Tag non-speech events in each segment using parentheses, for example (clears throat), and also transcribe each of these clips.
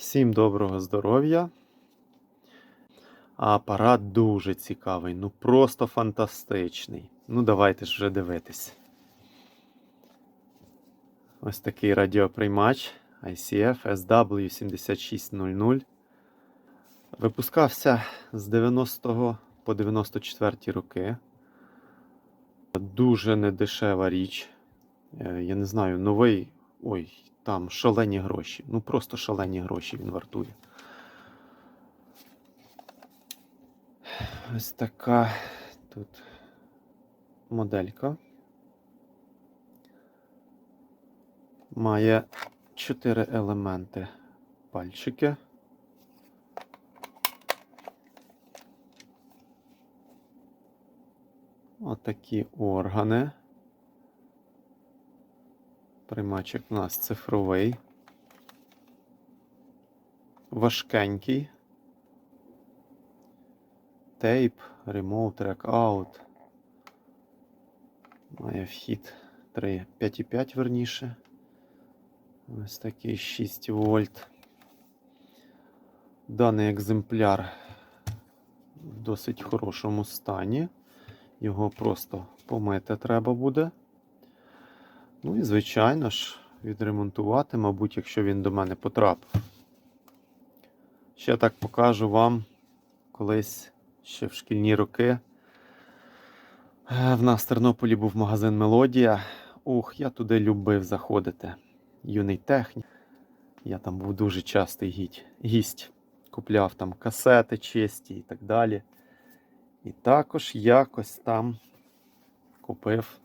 Всім доброго здоров'я. Апарат дуже цікавий, ну просто фантастичний. Ну, давайте ж вже дивитись. Ось такий радіоприймач ICF SW7600. Випускався з 90 по 94 роки. Дуже недешева річ. Е, Я не знаю, новий. Ой, там шалені гроші. Ну просто шалені гроші він вартує. Ось така тут моделька. Має чотири елементи пальчики. Отакі органи. Приймачик у нас цифровий. Важкенький. Тейп, Remote Trackout. Має вхід 3, 5,5 верніше. Ось такий 6 вольт. Даний екземпляр в досить хорошому стані. Його просто помити треба буде. Ну і, звичайно ж, відремонтувати, мабуть, якщо він до мене потрапив. Ще так покажу вам колись ще в шкільні роки. Е, В нас в Тернополі був магазин Мелодія. Ух, я туди любив заходити. Юний технік. Я там був дуже частий гість. гість. Купляв там касети чисті і так далі. І також якось там купив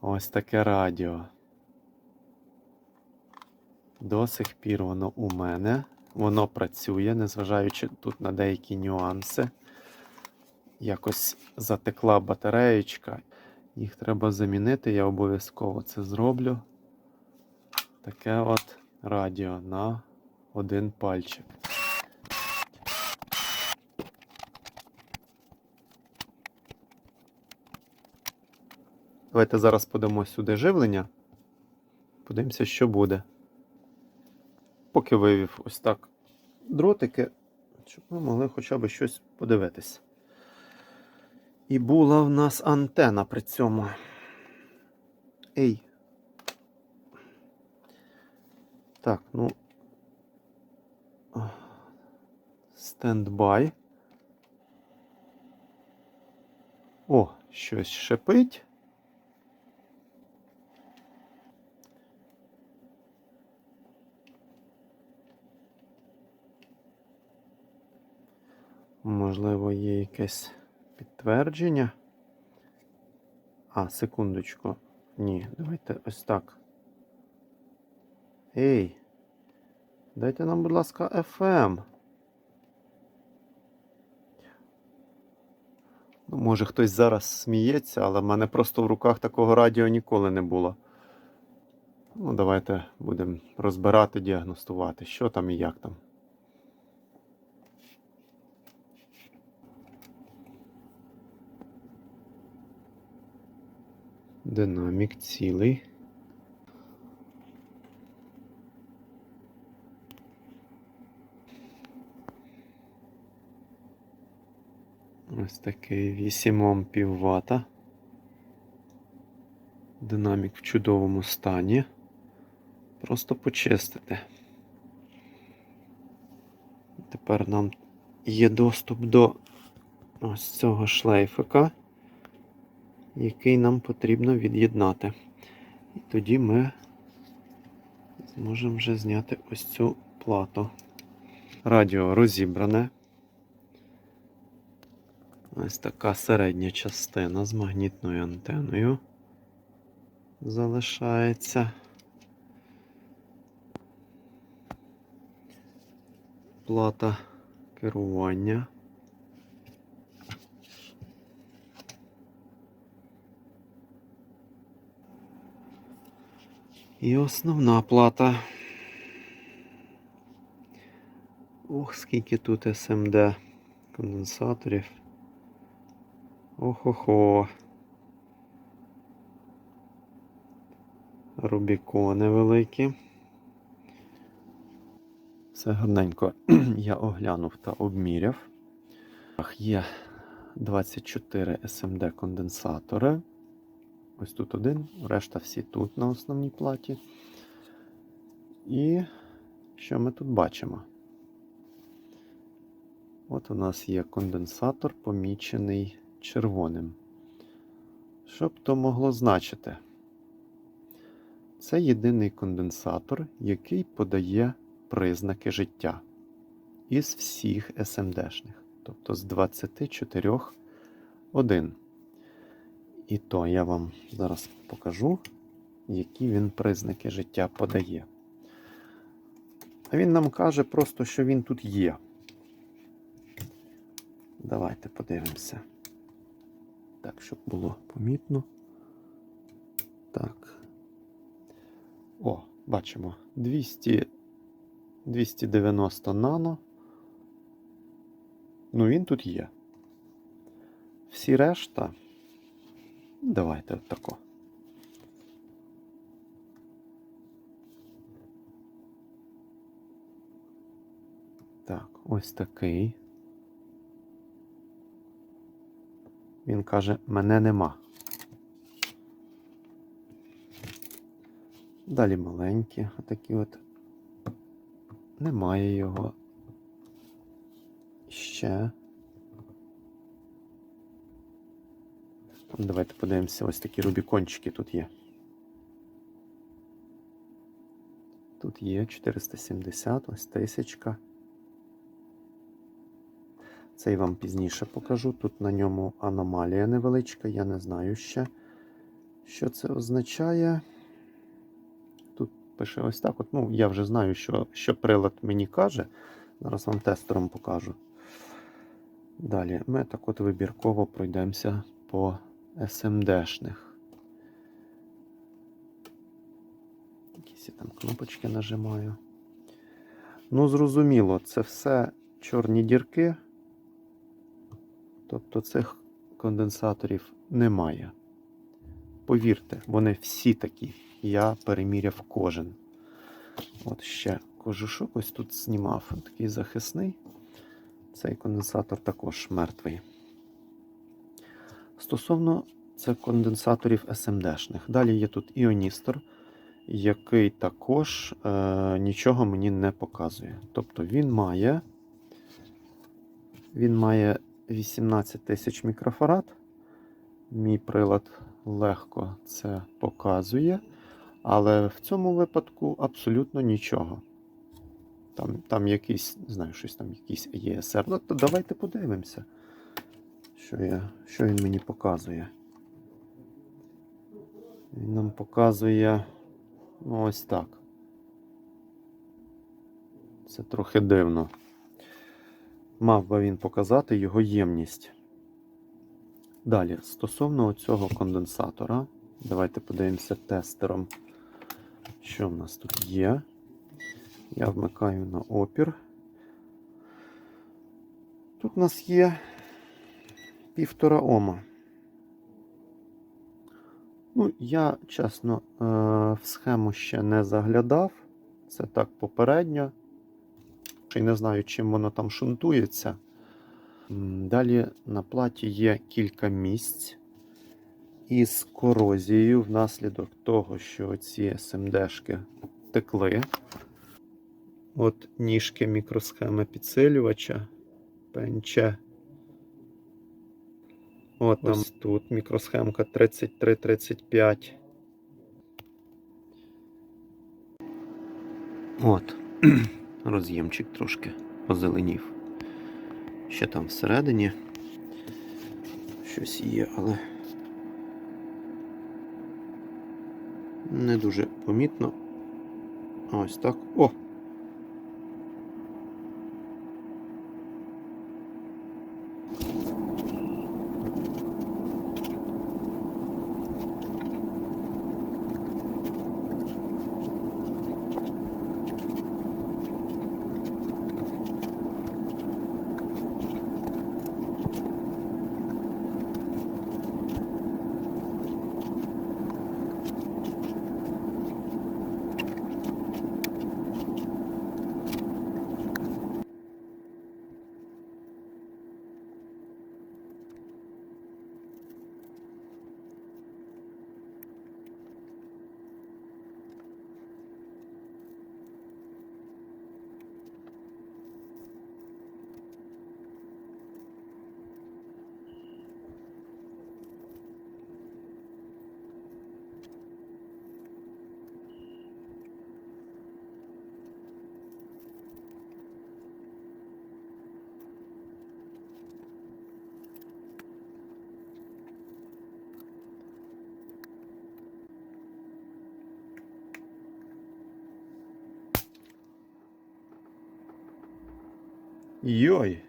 ось таке радіо. До сих пір воно у мене. Воно працює, незважаючи тут на деякі нюанси. Якось затекла батареєчка. Їх треба замінити, я обов'язково це зроблю. Таке от радіо на один пальчик. Давайте зараз подамо сюди живлення. Подивимося, що буде. Поки вивів ось так дротики, щоб ми могли хоча б щось подивитись. І була в нас антена при цьому. Ей. Так, ну. Стендбай. О, щось шипить. Можливо, є якесь підтвердження. А, секундочку. Ні, давайте ось так. Ей, дайте нам, будь ласка, FM. Ну, може хтось зараз сміється, але в мене просто в руках такого радіо ніколи не було. Ну, давайте будемо розбирати, діагностувати, що там і як там. Динамік цілий. Ось такий 8 Ом пів вата. Динамік в чудовому стані. Просто почистити. Тепер нам є доступ до ось цього шлейфика який нам потрібно від'єднати. І тоді ми зможемо вже зняти ось цю плату. Радіо розібране. Ось така середня частина з магнітною антеною залишається. Плата керування. І основна плата. Ох, скільки тут SMD конденсаторів. Ох-охо. Рубікони великі. Все гарненько (clears throat) я оглянув та обміряв. Є 24 SMD конденсатори. Ось тут один, решта всі тут на основній платі. І що ми тут бачимо? От у нас є конденсатор, помічений червоним. Що б то могло значити? Це єдиний конденсатор, який подає признаки життя із всіх СМДшних. Тобто з 24 один. І то я вам зараз покажу, які він признаки життя подає. А він нам каже просто, що він тут є. Давайте подивимося. Так, щоб було помітно. Так. О, бачимо 200, 290 нано. Ну, він тут є. Всі решта. Давайте отако. Так, ось такий. Він каже, мене нема. Далі маленькі, отакі от. Немає його. Ще. Давайте подивимося, ось такі рубікончики тут є. Тут є 470, ось тисячка. Цей вам пізніше покажу. Тут на ньому аномалія невеличка, я не знаю ще, що це означає. Тут пише ось так. От, ну, Я вже знаю, що, що прилад мені каже. Зараз вам тестером покажу. Далі ми так от вибірково пройдемося по SMD-шних. Якісь я там кнопочки нажимаю. Ну, зрозуміло, це все чорні дірки. Тобто цих конденсаторів немає. Повірте, вони всі такі. Я переміряв кожен. От ще кожушок ось тут знімав. Такий захисний. Цей конденсатор також мертвий. Стосовно цих конденсаторів SMD-шних. Далі є тут іоністор, який також е, нічого мені не показує. Тобто він має він має 18 тисяч мікрофарад. Мій прилад легко це показує, але в цьому випадку абсолютно нічого. Там там якийсь, знаю, щось там якийсь ESR. Ну, то давайте подивимося, що я, що він мені показує. Він нам показує ну, ось так. Це трохи дивно. Мав би він показати його ємність. Далі, стосовно цього конденсатора, давайте подивимося тестером, що в нас тут є. Я вмикаю на опір. Тут у нас є півтора Ома. Ну, я, чесно, е, в схему ще не заглядав. Це так попередньо. Й не знаю, чим воно там шунтується. Далі на платі є кілька місць із корозією внаслідок того, що ці СМДшки текли. От ніжки мікросхеми підсилювача ПНЧ. От там Ось тут мікросхемка 3335. От, (clears throat) роз'ємчик трошки озеленів. Ще там всередині щось є, але не дуже помітно. Ось так. О! Йой.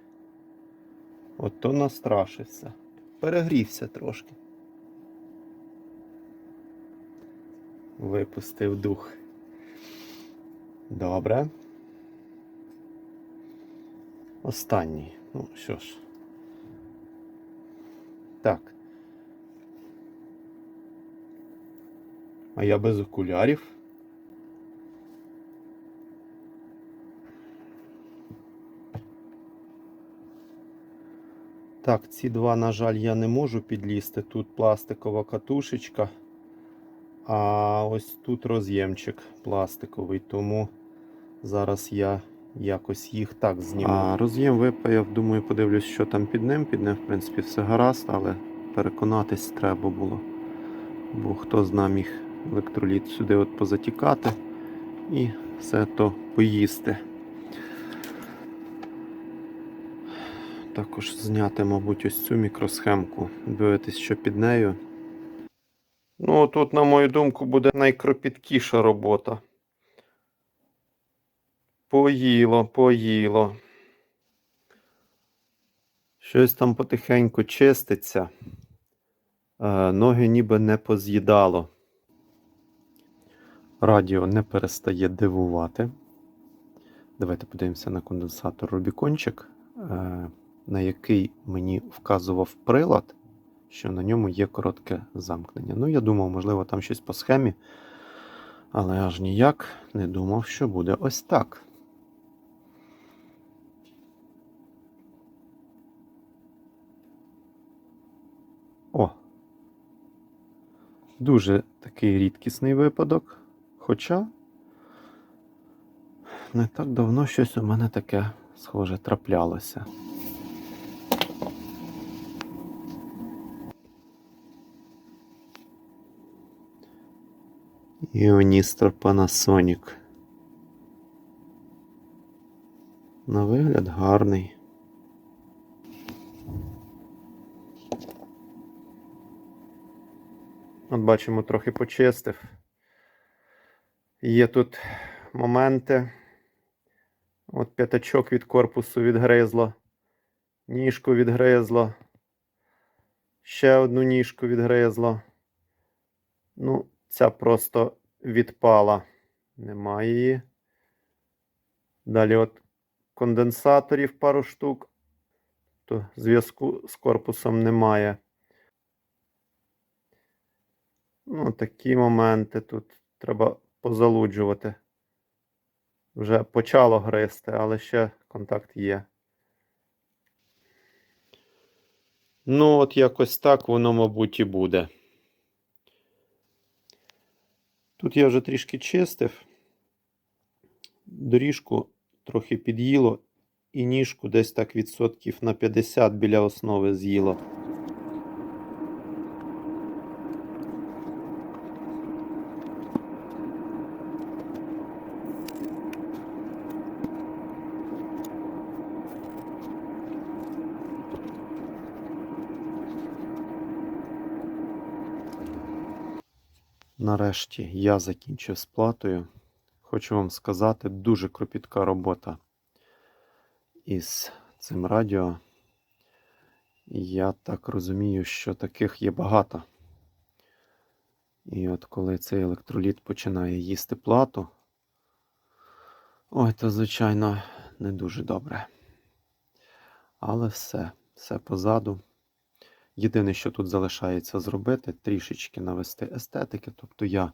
Ото настрашився. Перегрівся трошки. Випустив дух. Добре. Останній. Ну що ж. Так. А я без окулярів. Так, ці два, на жаль, я не можу підлізти. Тут пластикова катушечка, а ось тут роз'ємчик пластиковий, тому зараз я якось їх так зніму. А роз'єм випаяв, думаю, подивлюсь, що там під ним. Під ним, в принципі, все гаразд, але переконатись треба було. Бо хто зна міг електроліт сюди от позатікати і все то поїсти. Також зняти, мабуть, ось цю мікросхемку, дивитись, що під нею. Ну, тут, на мою думку, буде найкропіткіша робота. Поїло, поїло. Щось там потихеньку чиститься. Е, ноги ніби не поз'їдало. Радіо не перестає дивувати. Давайте подивимося на конденсатор Рубікончик, е, на який мені вказував прилад, що на ньому є коротке замкнення. Ну, я думав, можливо, там щось по схемі, але аж ніяк не думав, що буде ось так. О! Дуже такий рідкісний випадок. Хоча не так давно щось у мене таке схоже траплялося. Іоністр Panasonic. На вигляд гарний. От бачимо, трохи почистив. Є тут моменти. От п'ятачок від корпусу відгризло. Ніжку відгризло. Ще одну ніжку відгризло. Ну, ця просто відпала. Немає її. Далі от конденсаторів пару штук. То зв'язку з корпусом немає. Ну, такі моменти тут треба позалуджувати. Вже почало гризти, але ще контакт є. Ну, от якось так воно, мабуть, і буде. Тут я вже трішки чистив. Доріжку трохи під'їло, і ніжку десь так відсотків на 50 біля основи з'їло. Нарешті я закінчив з платою. Хочу вам сказати, дуже кропітка робота із цим радіо. Я так розумію, що таких є багато. І от коли цей електроліт починає їсти плату, ой, то, звичайно, не дуже добре. Але все, все позаду. Єдине, що тут залишається зробити, трішечки навести естетики. Тобто я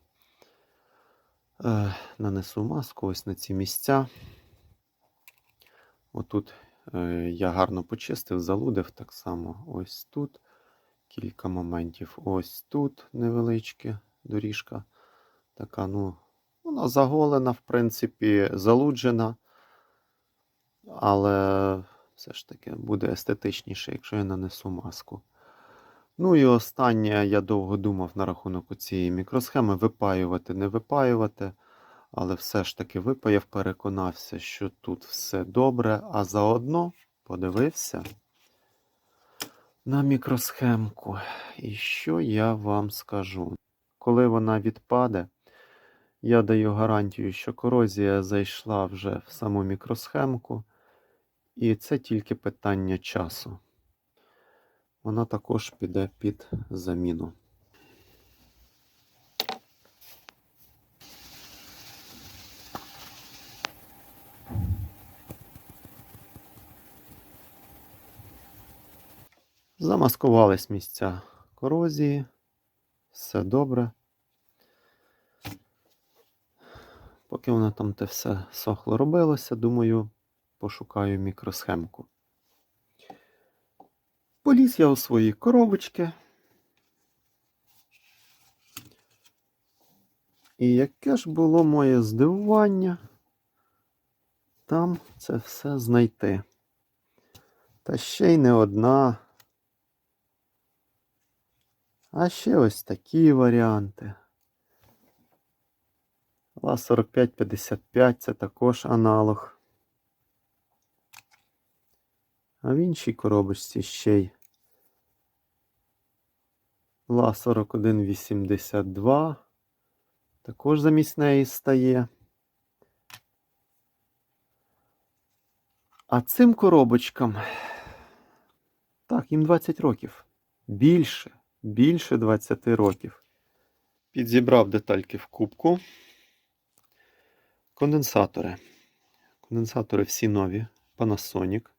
е, нанесу маску ось на ці місця. Отут е, я гарно почистив, залудив так само ось тут. Кілька моментів. Ось тут невеличке доріжка. Така, ну, вона заголена, в принципі, залуджена. Але все ж таки буде естетичніше, якщо я нанесу маску. Ну і останнє, я довго думав на рахунок цієї мікросхеми, випаювати, не випаювати. Але все ж таки випаяв, переконався, що тут все добре, а заодно подивився на мікросхемку. І що я вам скажу? Коли вона відпаде, я даю гарантію, що корозія зайшла вже в саму мікросхемку, І це тільки питання часу. Вона також піде під заміну. Замаскувались місця корозії. Все добре. Поки воно там те все сохло робилося, думаю, пошукаю мікросхемку. Поліз я у свої коробочки. І яке ж було моє здивування там це все знайти. Та ще й не одна. А ще ось такі варіанти. ла 4555 це також аналог. А в іншій коробочці ще й ла 4182. Також замість неї стає. А цим коробочкам, так, їм 20 років. Більше, більше 20 років. Підзібрав детальки в кубку. Конденсатори. Конденсатори всі нові. Panasonic.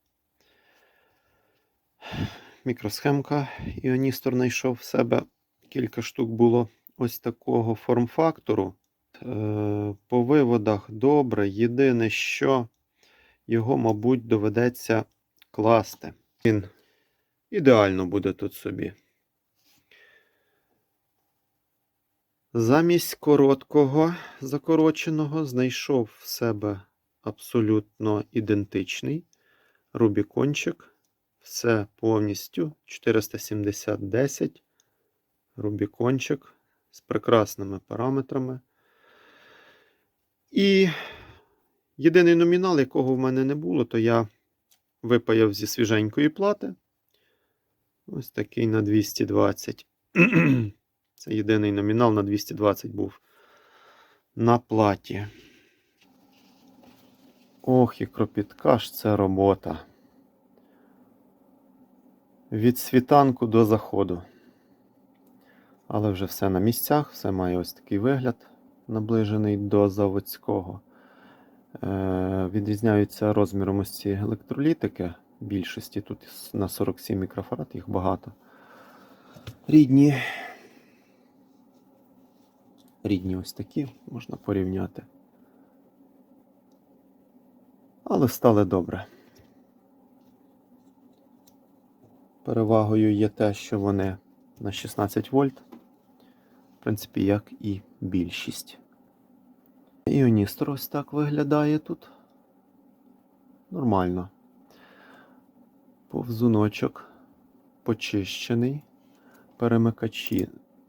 Мікросхемка. Іоністор знайшов в себе. Кілька штук було ось такого форм-фактору. Е, По виводах добре. Єдине, що його, мабуть, доведеться класти. Він ідеально буде тут собі. Замість короткого закороченого знайшов в себе абсолютно ідентичний рубікончик. Все повністю 470-10. Рубікончик з прекрасними параметрами. І єдиний номінал, якого в мене не було, то я випаяв зі свіженької плати. Ось такий на 220. (clears throat) Це єдиний номінал на 220 був на платі. Ох, і кропітка ж це робота. Від світанку до заходу. Але вже все на місцях, все має ось такий вигляд, наближений до заводського. Е, Відрізняються розміром ось ці електролітики. Більшості тут на 47 мікрофарад, їх багато. Рідні. Рідні ось такі можна порівняти. Але стали добре. Перевагою є те, що вони на 16 вольт, в принципі, як і більшість. Іоністр ось так виглядає тут. Нормально. Повзуночок почищений. Перемикачі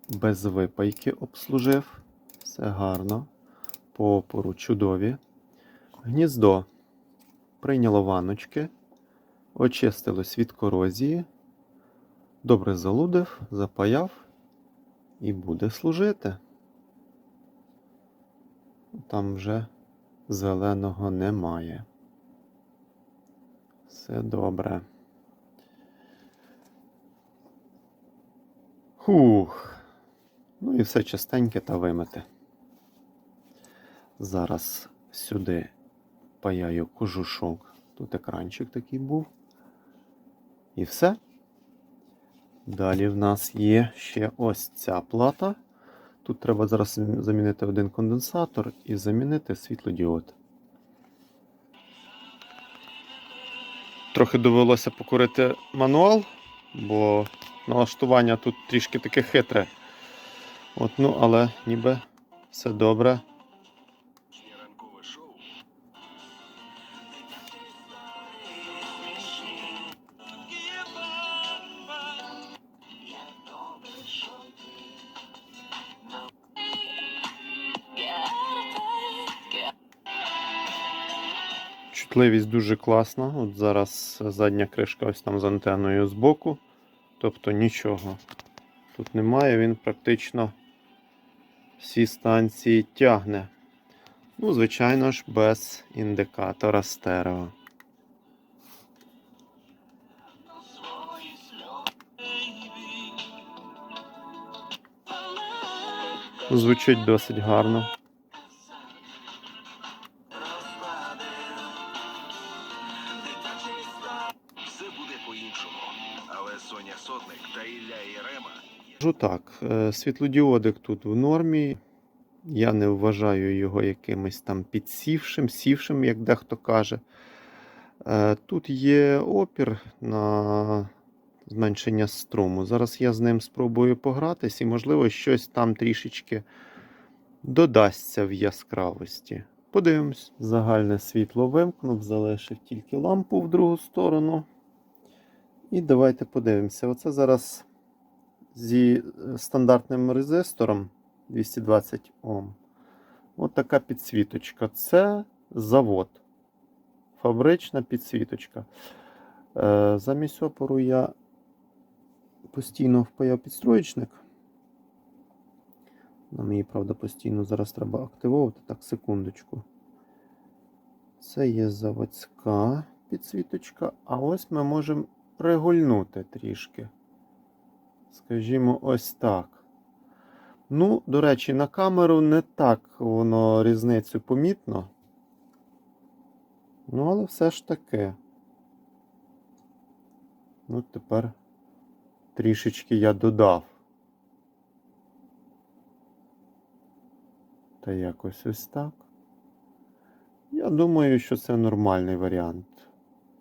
без випайки обслужив. Все гарно. По опору чудові. Гніздо прийняло ванночки, очистилось від корозії. Добре залудив, запаяв і буде служити. Там вже зеленого немає. Все добре. Хух. Ну і все частеньке та вимити. Зараз сюди паяю кожушок. Тут екранчик такий був. І все. Далі в нас є ще ось ця плата. Тут треба зараз замінити один конденсатор і замінити світлодіод. Трохи довелося покурити мануал, бо налаштування тут трішки таке хитре. От, ну, але ніби все добре. Чутливість дуже класна. От Зараз задня кришка ось там з антеною збоку. Тобто нічого тут немає, він практично всі станції тягне. Ну, звичайно ж, без індикатора стерео. Звучить досить гарно. Скажу так, е, світлодіодик тут в нормі. Я не вважаю його якимось там підсівшим, сівшим, як дехто каже. Е, Тут є опір на зменшення струму. Зараз я з ним спробую погратись і, можливо, щось там трішечки додасться в яскравості. Подивимось. Загальне світло вимкнув, залишив тільки лампу в другу сторону. І давайте подивимося. Оце зараз зі е, стандартним резистором 220 Ом. От така підсвіточка. Це завод. Фабрична підсвіточка. Е, замість опору я постійно впаяв підстроєчник. Нам її, правда, постійно зараз треба активовувати. Так, секундочку. Це є заводська підсвіточка, а ось ми можемо регульнути трішки. Скажімо, ось так. Ну, до речі, на камеру не так воно різницю помітно. Ну, але все ж таки. Ну, тепер трішечки я додав. Та якось ось так. Я думаю, що це нормальний варіант.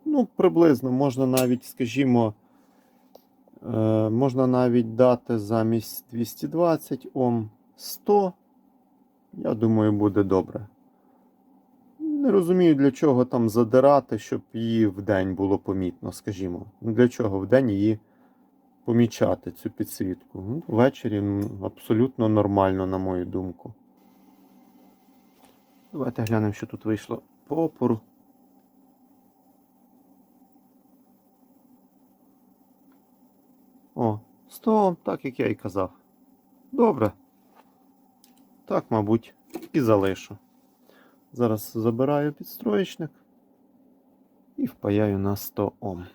Ну, приблизно можна навіть, скажімо, можна навіть дати замість 220 Ом 100. Я думаю, буде добре. Не розумію, для чого там задирати, щоб її в день було помітно, скажімо. Ну, для чого в день її помічати, цю підсвітку. Ну, ввечері абсолютно нормально, на мою думку. Давайте глянемо, що тут вийшло по опору. О, 100, так як я і казав. Добре. Так, мабуть, і залишу. Зараз забираю підстроєчник і впаяю на 100 Ом.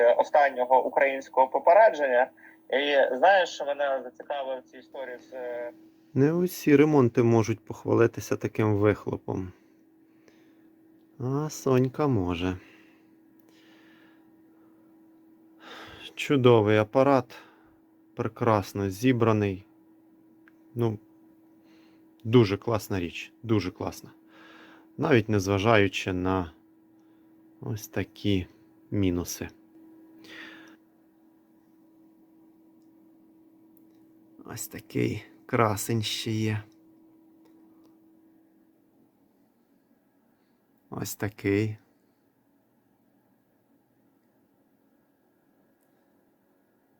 Останнього українського попередження. І знаєш, що мене зацікавило в цій історії з е, Не усі ремонти можуть похвалитися таким вихлопом. А Сонька може. Чудовий апарат. Прекрасно зібраний. Ну, дуже класна річ. Дуже класна. Навіть незважаючи на ось такі мінуси. Ось такий красень ще є. Ось такий.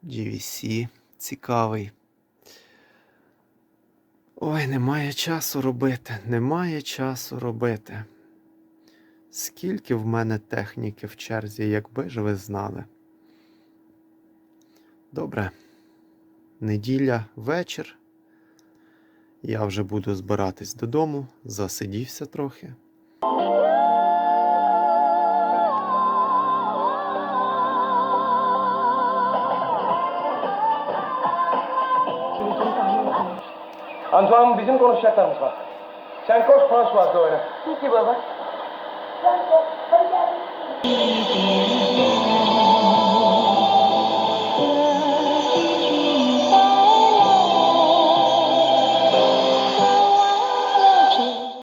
GVC цікавий. Ой, немає часу робити, немає часу робити. Скільки в мене техніки в черзі, якби ж ви знали. Добре, неділя вечір. Я вже буду збиратись додому, засидівся трохи. Antoine bizim konuşacaklarımız var. Sen koş François'la oyna. Peki baba.